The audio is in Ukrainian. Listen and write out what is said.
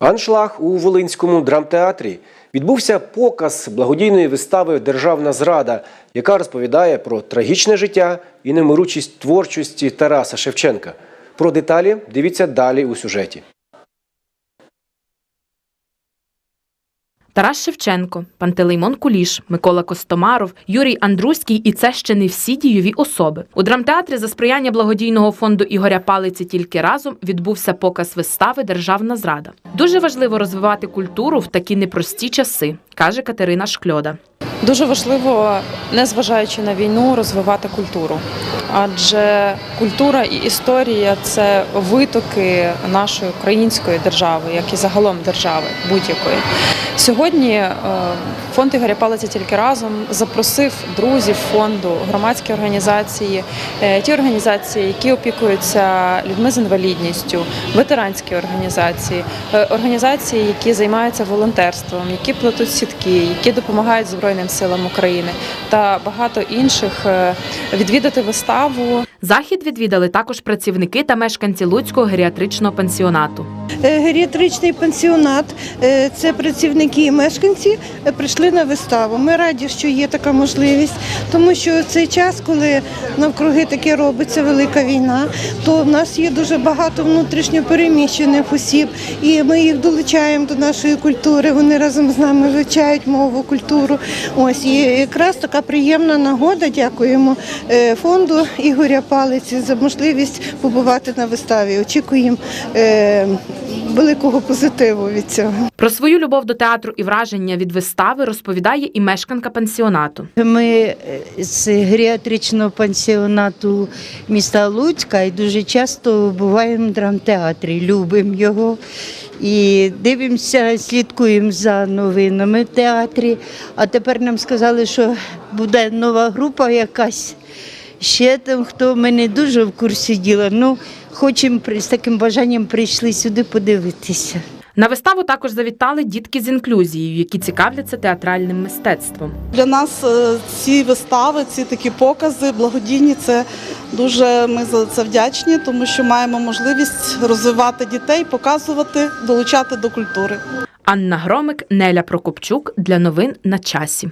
Аншлаг у Волинському драмтеатрі відбувся показ благодійної вистави Державна зрада, яка розповідає про трагічне життя і немиручість творчості Тараса Шевченка. Про деталі дивіться далі у сюжеті. Тарас Шевченко, Пантелеймон Куліш, Микола Костомаров, Юрій Андруський і це ще не всі дійові особи. У драмтеатрі за сприяння благодійного фонду Ігоря Палиці тільки разом відбувся показ вистави Державна зрада. Дуже важливо розвивати культуру в такі непрості часи, каже Катерина Шкльода. Дуже важливо, незважаючи на війну, розвивати культуру. Адже культура і історія це витоки нашої української держави, як і загалом держави будь-якої. Сьогодні е, фонд Ігоря Палиця тільки разом запросив друзів фонду, громадські організації, е, ті організації, які опікуються людьми з інвалідністю, ветеранські організації, е, організації, які займаються волонтерством, які плетуть сітки, які допомагають Збройним силам України та багато інших е, відвідати виставу. Захід відвідали також працівники та мешканці Луцького геріатричного пансіонату. Е, Геріатричний пансіонат е, це працівники і мешканці е, прийшли на виставу. Ми раді, що є така можливість, тому що цей час, коли навкруги таке робиться велика війна, то в нас є дуже багато внутрішньо переміщених осіб, і ми їх долучаємо до нашої культури. Вони разом з нами вивчають мову, культуру. Ось і якраз така приємна нагода. Дякуємо фонду Ігоря Палиці за можливість побувати на виставі. Очікуємо е, великого позитиву від цього. Про свою любов до театру і враження від вистави розповідає і мешканка пансіонату. Ми е, з геріатричного пансіонату міста Луцька і дуже часто буваємо в драмтеатрі, любимо його. І дивимося, слідкуємо за новинами в театрі. А тепер нам сказали, що буде нова група якась. Ще там, хто ми не дуже в курсі діла. Ну, хочемо при- з таким бажанням прийшли сюди подивитися. На виставу також завітали дітки з інклюзією, які цікавляться театральним мистецтвом. Для нас е, ці вистави, ці такі покази благодійні, це дуже ми за це вдячні, тому що маємо можливість розвивати дітей, показувати, долучати до культури. Анна Громик, Неля Прокопчук для новин на часі.